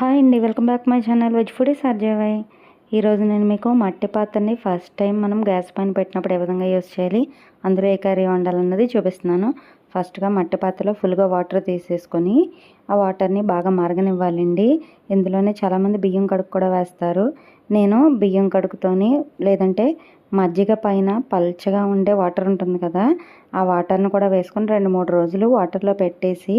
Hi అండి welcome back my channel veg food సర్జావై ఈరోజు నేను మీకు మట్టి పాత్రని ఫస్ట్ టైం మనం గ్యాస్ పైన పెట్టినప్పుడు ఏ విధంగా యూస్ చేయాలి అందులో ఏ కర్రీ వండాలన్నది చూపిస్తున్నాను. ఫస్ట్గా మట్టి పాత్రలో ఫుల్గా వాటర్ తీసేసుకొని ఆ వాటర్ని బాగా మరగనివ్వాలండి. ఇందులోనే చాలామంది బియ్యం కడుకు కూడా వేస్తారు. నేను బియ్యం కడుపుతోని లేదంటే మజ్జిగ పైన పల్చగా ఉండే వాటర్ ఉంటుంది కదా ఆ వాటర్ని కూడా వేసుకొని రెండు మూడు రోజులు వాటర్లో పెట్టేసి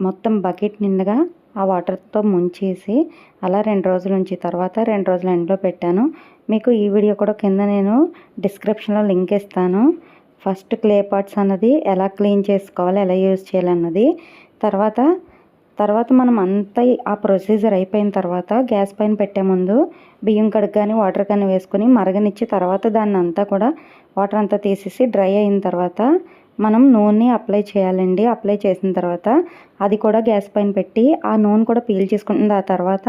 మొత్తం బకెట్ నిండుగా ఆ వాటర్తో ముంచేసి అలా రెండు రోజులు ఉంచి తర్వాత రెండు రోజులు ఎండలో పెట్టాను. మీకు ఈ వీడియో కూడా కింద నేను డిస్క్రిప్షన్లో లింక్ ఇస్తాను. ఫస్ట్ క్లే పార్ట్స్ అన్నది ఎలా క్లీన్ చేసుకోవాలి ఎలా యూజ్ చేయాలన్నది తర్వాత తర్వాత మనం అంతా ఆ ప్రొసీజర్ అయిపోయిన తర్వాత గ్యాస్ పైన పెట్టే ముందు బియ్యం కడుగు కానీ వాటర్ కానీ వేసుకొని మరగనిచ్చి తర్వాత దాన్ని అంతా కూడా వాటర్ అంతా తీసేసి డ్రై అయిన తర్వాత మనం నూనె అప్లై చేయాలండి. అప్లై చేసిన తర్వాత అది కూడా గ్యాస్ పైన పెట్టి ఆ నూనె కూడా పీల్ చేసుకుంటుంది ఆ తర్వాత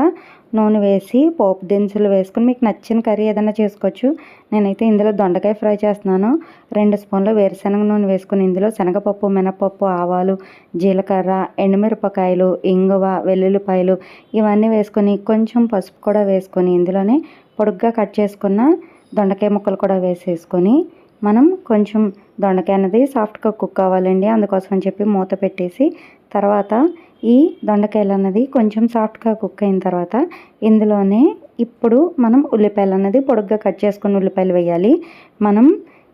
నూనె వేసి పోపు దినుసులు వేసుకుని మీకు నచ్చిన కర్రీ ఏదైనా చేసుకోవచ్చు. నేనైతే ఇందులో దొండకాయ ఫ్రై చేస్తున్నాను. రెండు స్పూన్లు వేరుశనగ నూనె వేసుకుని ఇందులో శనగపప్పు మినపప్పు ఆవాలు జీలకర్ర ఎండుమిరపకాయలు ఇంగువ వెల్లుల్లిపాయలు ఇవన్నీ వేసుకొని కొంచెం పసుపు కూడా వేసుకొని ఇందులోనే పొడుగ్గా కట్ చేసుకున్న దొండకాయ ముక్కలు కూడా వేసేసుకొని మనం కొంచెం దొండకాయ అనేది సాఫ్ట్గా కుక్ అవ్వాలండి. అందుకోసం అని చెప్పి మూత పెట్టేసి తర్వాత ఈ దొండకాయలు అన్నది కొంచెం సాఫ్ట్గా కుక్ అయిన తర్వాత ఇందులోనే ఇప్పుడు మనం ఉల్లిపాయలు అన్నది పొడుగ్గా కట్ చేసుకుని ఉల్లిపాయలు వేయాలి. మనం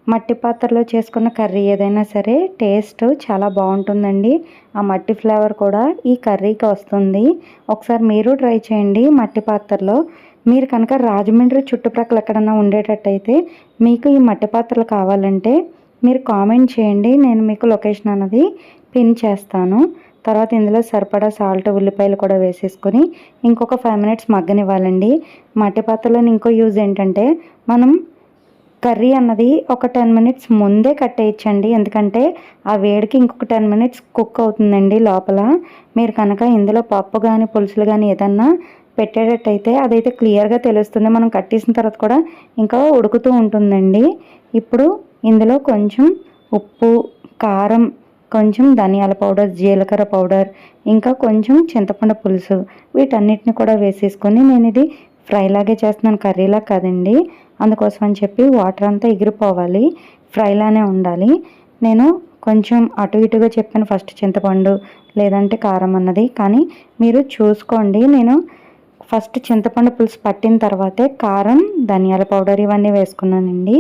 మట్టి పాత్రలో చేసుకున్న కర్రీ ఏదైనా సరే టేస్ట్ చాలా బాగుంటుందండి. ఆ మట్టి ఫ్లేవర్ కూడా ఈ కర్రీకి వస్తుంది. ఒకసారి మీరు ట్రై చేయండి మట్టి పాత్రలో. మీరు కనుక రాజమండ్రి చుట్టుప్రక్కల ఎక్కడన్నా ఉండేటట్టయితే మీకు ఈ మట్టి పాత్రలు కావాలంటే మీరు కామెంట్ చేయండి. నేను మీకు లొకేషన్ అన్నది పిన్ చేస్తాను. తర్వాత ఇందులో సరిపడా సాల్ట్ ఉల్లిపాయలు కూడా వేసేసుకొని ఇంకొక ఫైవ్ మినిట్స్ మగ్గనివ్వాలండి. మట్టి పాత్రలోని ఇంకో యూజ్ ఏంటంటే మనం కర్రీ అన్నది ఒక టెన్ మినిట్స్ ముందే కట్టేయచ్చండి. ఎందుకంటే ఆ వేడికి ఇంకొక టెన్ మినిట్స్ కుక్ అవుతుందండి లోపల. మీరు కనుక ఇందులో పప్పు కానీ పులుసులు కానీ ఏదన్నా పెట్టేటట్టయితే అదైతే క్లియర్గా తెలుస్తుంది. మనం కట్టేసిన తర్వాత కూడా ఇంకా ఉడుకుతూ ఉంటుందండి. ఇప్పుడు ఇందులో కొంచెం ఉప్పు కారం కొంచెం ధనియాల పౌడర్ జీలకర్ర పౌడర్ ఇంకా కొంచెం చింతపండు పులుసు వీటన్నిటిని కూడా వేసేసుకొని నేను ఇది ఫ్రైలాగే చేస్తున్నాను. కర్రీలా కాదండి. అందుకోసం అని చెప్పి వాటర్ అంతా ఎగిరిపోవాలి. ఫ్రైలానే ఉండాలి. నేను కొంచెం అటు ఇటుగా చెప్పాను. ఫస్ట్ చింతపండు లేదంటే కారం అన్నది. కానీ మీరు చూసుకోండి. నేను ఫస్ట్ చింతపండు పులుసు పట్టిన తర్వాతే కారం ధనియాల పౌడర్ ఇవన్నీ వేసుకున్నానండి.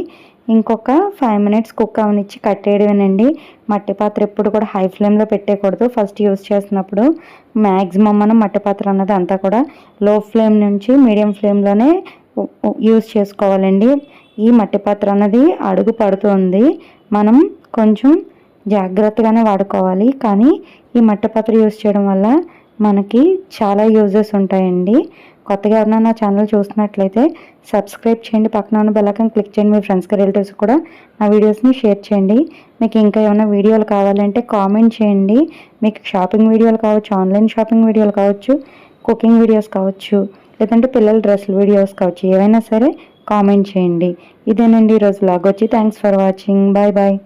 ఇంకొక ఫైవ్ మినిట్స్ కుక్ అవనిచ్చి కట్టేయడమేనండి. మట్టి పాత్ర ఎప్పుడు కూడా హై ఫ్లేమ్లో పెట్టేయకూడదు. ఫస్ట్ యూజ్ చేసినప్పుడు మ్యాక్సిమం మనం మట్టి పాత్ర అన్నది అంతా కూడా లో ఫ్లేమ్ నుంచి మీడియం ఫ్లేమ్లోనే యూస్ చేసుకోవాలండి. ఈ మట్టి పాత్ర అన్నది అడుగు పడుతుంది. మనం కొంచెం జాగ్రత్తగానే వాడుకోవాలి. కానీ ఈ మట్టి పాత్ర యూజ్ చేయడం వల్ల మనకి చాలా యూజెస్ ఉంటాయండి. కొత్తగా ఎవరైనా నా ఛానల్ చూస్తున్నట్లయితే సబ్స్క్రైబ్ చేయండి. పక్కన ఉన్న బెల్లకం క్లిక్ చేయండి. మీ ఫ్రెండ్స్కి రిలేటివ్స్ కూడా నా వీడియోస్ని షేర్ చేయండి. మీకు ఇంకా ఏమైనా వీడియోలు కావాలంటే కామెంట్ చేయండి. మీకు షాపింగ్ వీడియోలు కావచ్చు ఆన్లైన్ షాపింగ్ వీడియోలు కావచ్చు కుకింగ్ వీడియోస్ కావచ్చు లేదంటే పిల్లల డ్రెస్సుల వీడియోస్ కావచ్చు ఏవైనా సరే కామెంట్ చేయండి. ఇదేనండి ఈరోజు లాగ్ వచ్చి thanks for watching bye bye